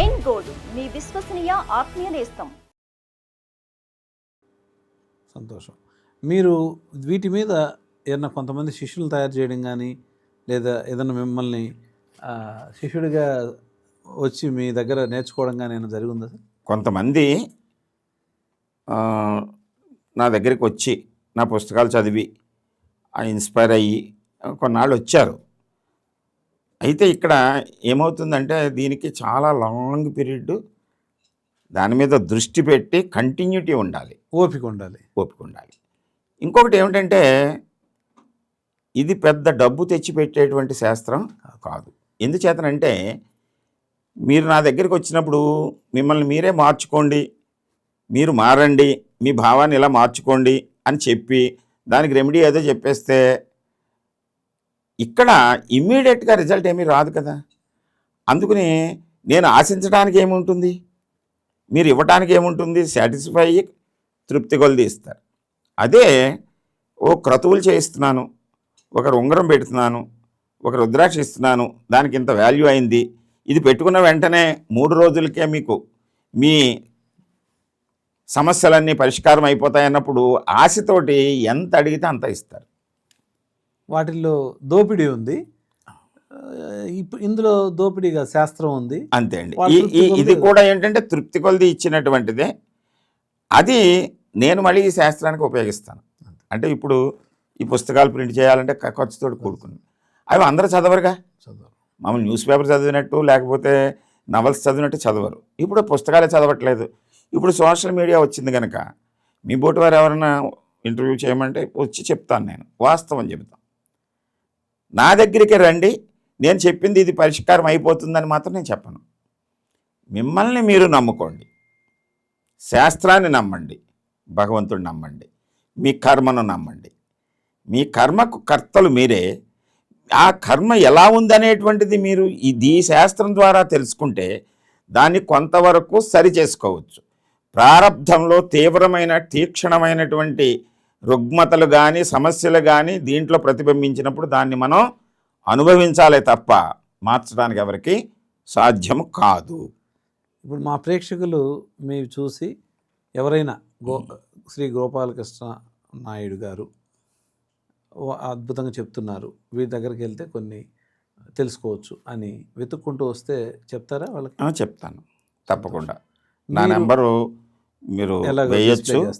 ఎన్ gold మీ విశ్వసనీయ ఆత్మీయ నేస్తం. సంతోషం. మీరు వీటి మీద ఏదైనా కొంతమంది శిష్యులు తయారు చేయడం కానీ లేదా ఏదైనా మిమ్మల్ని శిష్యుడిగా వచ్చి మీ దగ్గర నేర్చుకోవడం కానీ ఏమైనా జరిగిందా సార్? కొంతమంది ఆ, నా దగ్గరికి వచ్చి నా పుస్తకాలు చదివి ఆ ఇన్స్పైర్ అయ్యి కొన్నాళ్ళు వచ్చారు. అయితే ఇక్కడ ఏమవుతుందంటే దీనికి చాలా లాంగ్ పీరియడ్ దాని మీద దృష్టి పెట్టి కంటిన్యూటీ ఉండాలి. ఓపిక ఉండాలి. ఓపిక ఉండాలి. ఇంకొకటి ఏమిటంటే ఇది పెద్ద డబ్బు తెచ్చిపెట్టేటువంటి శాస్త్రం కాదు. ఎందుచేతనంటే మీరు నా దగ్గరికి వచ్చినప్పుడు మిమ్మల్ని మీరే మార్చుకోండి మీరు మారండి మీ భావాన్ని ఇలా మార్చుకోండి అని చెప్పి దానికి రెమెడీ ఏదో చెప్పేస్తే ఇక్కడ ఇమ్మీడియట్గా రిజల్ట్ ఏమీ రాదు కదా. అందుకని నేను ఆశించడానికి ఏముంటుంది? మీరు ఇవ్వడానికి ఏముంటుంది? సాటిస్ఫై తృప్తి కొలిది ఇస్తారు. అదే ఓ క్రతువులు చేయిస్తున్నాను ఒకరు ఉంగరం పెడుతున్నాను ఒక రుద్రాక్ష ఇస్తున్నాను దానికి ఇంత వాల్యూ అయింది. ఇది పెట్టుకున్న వెంటనే మూడు రోజులకే మీకు మీ సమస్యలన్నీ పరిష్కారం అయిపోతాయి అన్నప్పుడు ఆశతోటి ఎంత అడిగితే అంత ఇస్తారు. వాటిల్లో దోపిడీ ఉంది. ఇందులో దోపిడీగా శాస్త్రం ఉంది. అంతే అండి. ఇది కూడా ఏంటంటే తృప్తి కొలిది ఇచ్చినటువంటిదే. అది నేను మళ్ళీ ఈ శాస్త్రానికి ఉపయోగిస్తాను. అంటే ఇప్పుడు ఈ పుస్తకాలు ప్రింట్ చేయాలంటే ఖర్చుతో కూడుకుని. అవి అందరూ చదవరుగా? చదువు మామూలు న్యూస్ పేపర్ చదివినట్టు లేకపోతే నవల్స్ చదివినట్టు చదవరు. ఇప్పుడు పుస్తకాలే చదవట్లేదు. ఇప్పుడు సోషల్ మీడియా వచ్చింది కనుక మీ బోటి వారు ఎవరైనా ఇంటర్వ్యూ చేయమంటే వచ్చి చెప్తాను నేను. వాస్తవం చెబుతాను. నా దగ్గరికి రండి నేను చెప్పింది ఇది పరిష్కారం అయిపోతుందని మాత్రం నేను చెప్పను. మిమ్మల్ని మీరు నమ్ముకోండి. శాస్త్రాన్ని నమ్మండి భగవంతుడిని నమ్మండి మీ కర్మను నమ్మండి. మీ కర్మకు కర్తలు మీరే. ఆ కర్మ ఎలా ఉందనేటువంటిది మీరు ఇది శాస్త్రం ద్వారా తెలుసుకుంటే దాన్ని కొంతవరకు సరి చేసుకోవచ్చు. ప్రారంధంలో తీవ్రమైన తీక్షణమైనటువంటి రుగ్మతలు కానీ సమస్యలు కానీ దీంట్లో ప్రతిబింబించినప్పుడు దాన్ని మనం అనుభవించాలే తప్ప మార్చడానికి ఎవరికి సాధ్యం కాదు. ఇప్పుడు మా ప్రేక్షకులు మీరు చూసి ఎవరైనా గో శ్రీ గోపాలకృష్ణ నాయుడు గారు అద్భుతంగా చెప్తున్నారు. వీరి దగ్గరికి వెళ్తే కొన్ని తెలుసుకోవచ్చు అని వెతుక్కుంటూ వస్తే చెప్తారా వాళ్ళకి? చెప్తాను. తప్పకుండా. నా నెంబరు మీరు వేయచ్చు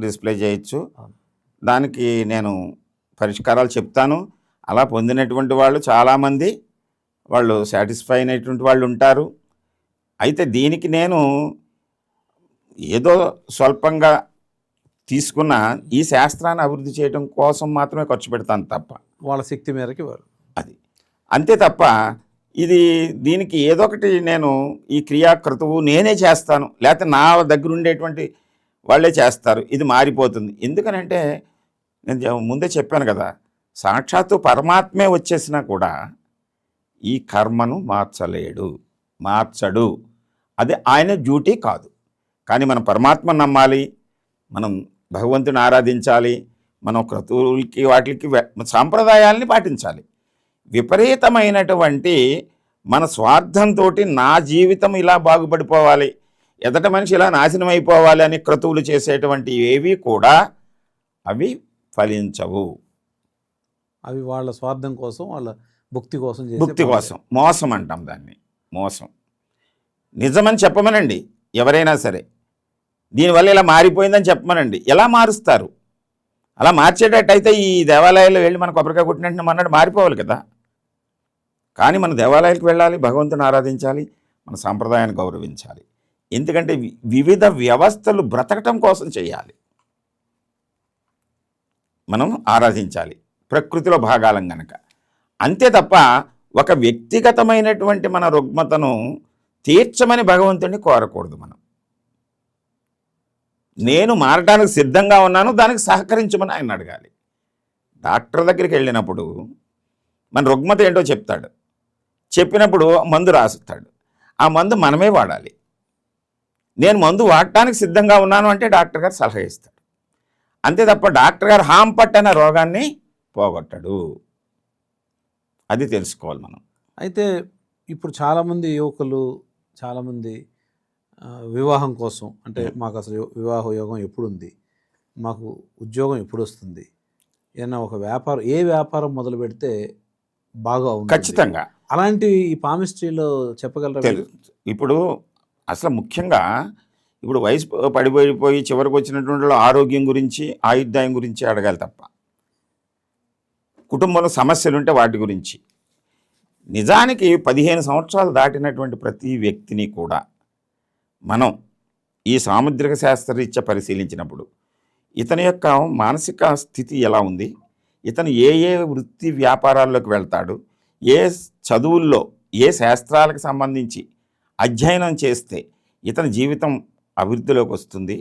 డిస్ప్లే చేయొచ్చు. దానికి నేను పరిష్కారాలు చెప్తాను. అలా పొందినటువంటి వాళ్ళు చాలామంది వాళ్ళు సాటిస్ఫై అయినటువంటి వాళ్ళు ఉంటారు. అయితే దీనికి నేను ఏదో స్వల్పంగా తీసుకున్న ఈ శాస్త్రాన్ని అభివృద్ధి చేయడం కోసం మాత్రమే ఖర్చు పెడతాను తప్ప. వాళ్ళ శక్తి మేరకి వారు. అది. అంతే తప్ప ఇది దీనికి ఏదో ఒకటి నేను ఈ క్రియాకృతువు నేనే చేస్తాను లేకపోతే నా దగ్గర ఉండేటువంటి వాళ్ళే చేస్తారు ఇది మారిపోతుంది. ఎందుకనంటే నేను ముందే చెప్పాను కదా సాక్షాత్తు పరమాత్మే వచ్చేసినా కూడా ఈ కర్మను మార్చలేడు మార్చడు. అది ఆయన డ్యూటీ కాదు. కానీ మనం పరమాత్మను నమ్మాలి మనం భగవంతుని ఆరాధించాలి మనం క్రతువులకి వాటికి సాంప్రదాయాల్ని పాటించాలి. విపరీతమైనటువంటి మన స్వార్థంతో నా జీవితం ఇలా బాగుపడిపోవాలి ఎదట మనిషి ఇలా నాశనం అయిపోవాలి అని క్రతువులు చేసేటువంటి ఏవి కూడా అవి ఫలించవు. అవి వాళ్ళ స్వార్థం కోసం వాళ్ళ భక్తి కోసం భుక్తి. కోసం. మోసం అంటాం దాన్ని. మోసం. నిజమని చెప్పమనండి. ఎవరైనా సరే. దీనివల్ల ఇలా మారిపోయిందని చెప్పమనండి. ఎలా మారుస్తారు? అలా మార్చేటట్టయితే ఈ దేవాలయాల్లో వెళ్ళి మన కొబ్బరికాయ కొట్టినట్టు మన్నాడు మారిపోవాలి కదా. కానీ మన దేవాలయాలకు వెళ్ళాలి భగవంతుని ఆరాధించాలి మన సాంప్రదాయాన్ని గౌరవించాలి. ఎందుకంటే వివిధ వ్యవస్థలు బ్రతకటం కోసం చేయాలి. మనం ఆరాధించాలి ప్రకృతిలో భాగాలం గనక. అంతే తప్ప ఒక వ్యక్తిగతమైనటువంటి మన రుగ్మతను తీర్చమని భగవంతుడిని కోరకూడదు మనం. నేను మారడానికి సిద్ధంగా ఉన్నాను దానికి సహకరించమని ఆయన అడగాలి. డాక్టర్ దగ్గరికి వెళ్ళినప్పుడు మన రుగ్మత ఏంటో చెప్తాడు. చెప్పినప్పుడు మందు రాస్తాడు. ఆ మందు మనమే వాడాలి. నేను మందు వాడటానికి సిద్ధంగా ఉన్నాను అంటే డాక్టర్ గారు సలహా ఇస్తాడు అంతే తప్ప డాక్టర్ గారు హామ్ పట్టన రోగాన్ని పోగొట్టడు. అది తెలుసుకోవాలి మనం. అయితే ఇప్పుడు చాలామంది యువకులు చాలామంది వివాహం కోసం అంటే మాకు అసలు వివాహ యోగం ఎప్పుడు ఉంది మాకు ఉద్యోగం ఎప్పుడు వస్తుంది ఏదైనా ఒక వ్యాపారం ఏ వ్యాపారం మొదలు పెడితే బాగా ఖచ్చితంగా. అలాంటివి ఈ పామిస్ట్రీలో చెప్పగలరా ఇప్పుడు అసలు ముఖ్యంగా ఇప్పుడు వయసు పడిపోయిపోయి చివరికి వచ్చినటువంటి వాళ్ళు ఆరోగ్యం గురించి ఆయుర్దాయం గురించి అడగాలి తప్ప. కుటుంబంలో సమస్యలు ఉంటే వాటి గురించి. నిజానికి పదిహేను సంవత్సరాలు దాటినటువంటి ప్రతి వ్యక్తిని కూడా మనం ఈ సాముద్రిక శాస్త్రరీత్యా పరిశీలించినప్పుడు ఇతని యొక్క మానసిక స్థితి ఎలా ఉంది? ఇతను ఏ ఏ వృత్తి వ్యాపారాల్లోకి వెళ్తాడు? ఏ చదువుల్లో ఏ శాస్త్రాలకు సంబంధించి అధ్యయనం చేస్తే ఇతని జీవితం అభివృద్ధిలోకి వస్తుంది?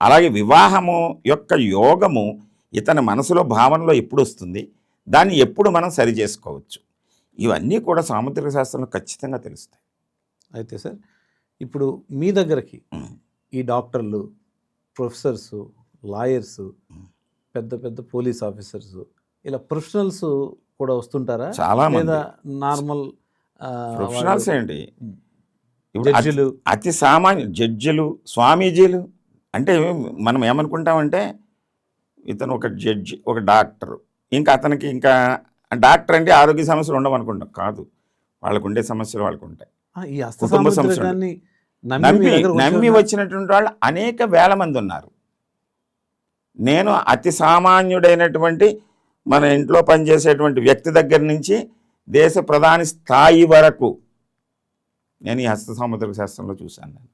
అలాగే వివాహము యొక్క యోగము ఇతని మనసులో భావనలో ఎప్పుడు వస్తుంది? దాన్ని ఎప్పుడు మనం సరి చేసుకోవచ్చు? ఇవన్నీ కూడా సాముద్రిక శాస్త్రంలో ఖచ్చితంగా తెలుస్తాయి. అయితే సార్ ఇప్పుడు మీ దగ్గరకి. ఈ డాక్టర్లు ప్రొఫెసర్స్ లాయర్స్ పెద్ద పెద్ద పోలీస్ ఆఫీసర్స్ ఇలా ప్రొఫెషనల్స్ కూడా వస్తుంటారా? చాలా లేదా నార్మల్ ప్రొఫెషనల్స్ ఏంటి? ఉమ్. ఇప్పుడు అతి- జడ్జిలు. అతి సామాన్య జడ్జిలు స్వామీజీలు అంటే మనం ఏమనుకుంటామంటే ఇతను ఒక జడ్జి ఒక డాక్టర్. ఇంకా అతనికి ఇంకా డాక్టర్ అంటే ఆరోగ్య సమస్యలు ఉండవు అనుకుంటాం కాదు వాళ్ళకు ఉండే సమస్యలు వాళ్ళకు ఉంటాయి కుటుంబ సాముద్రికాన్ని నమ్మి నమ్మి వచ్చినటువంటి వాళ్ళు అనేక వేల మంది ఉన్నారు. నేను అతి సామాన్యుడైనటువంటి మన ఇంట్లో పనిచేసేటువంటి వ్యక్తి దగ్గర నుంచి దేశ ప్రధాని స్థాయి వరకు నేను ఈ హస్త సాముద్రిక శాస్త్రంలో చూశాను. నేను